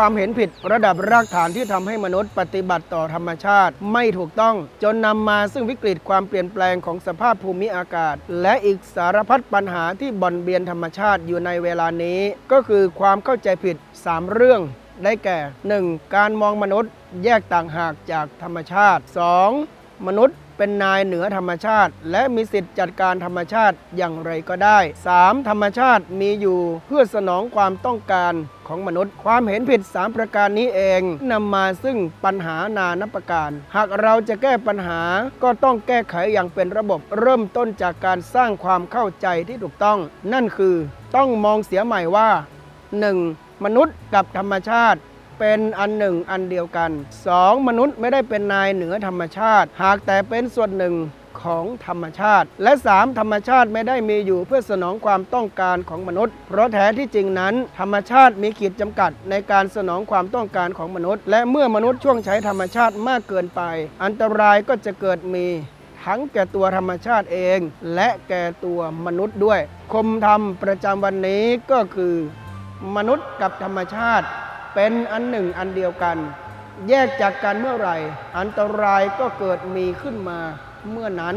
ความเห็นผิดระดับรากฐานที่ทำให้มนุษย์ปฏิบัติต่อธรรมชาติ ไม่ถูกต้องจนนำมาซึ่งวิกฤตความเปลี่ยนแปลงของสภาพภูมิอากาศ และอีกสารพัดปัญหาที่บ่อนเบียนธรรมชาติอยู่ในเวลานี้ ก็คือความเข้าใจผิด 3 เรื่องได้แก่ 1. การมองมนุษย์แยกต่างหากจากธรรมชาติ 2. มนุษย์เป็นนายเหนือธรรมชาติ และมีสิทธิ์จัดการธรรมชาติอย่างไรก็ได้ 3. ธรรมชาติมีอยู่เพื่อสนองความต้องการของมนุษย์ ความเห็นผิด 3 ประการนี้เองนำมาซึ่งปัญหานานับประการ หากเราจะแก้ปัญหาก็ต้องแก้ไขอย่างเป็นระบบเริ่มต้นจากการสร้างความเข้าใจที่ถูกต้อง นั่นคือ ต้องมองเสียใหม่ว่า 1. มนุษย์กับธรรมชาติ เป็นอันหนึ่งอันเดียวกัน 2. มนุษย์ไม่ได้เป็นนายเหนือธรรมชาติ หากแต่เป็นส่วนหนึ่งของธรรมชาติ และ 3. ธรรมชาติไม่ได้มีอยู่เพื่อสนองความต้องการของมนุษย์ เพราะแท้ที่จริงนั้น ธรรมชาติมีขีดจำกัดในการสนองความต้องการของมนุษย์ และเมื่อมนุษย์ช่วงใช้ธรรมชาติมากเกินไป อันตรายก็จะเกิดมีทั้งแก่ตัวธรรมชาติเอง และแก่ตัวมนุษย์ด้วย คมธรรมประจำวันนี้ก็คือ มนุษย์กับธรรมชาติ เป็นอันหนึ่งอันเดียวกัน แยกจากกันเมื่อไหร่ อันตรายก็เกิดมีขึ้นมาเมื่อนั้น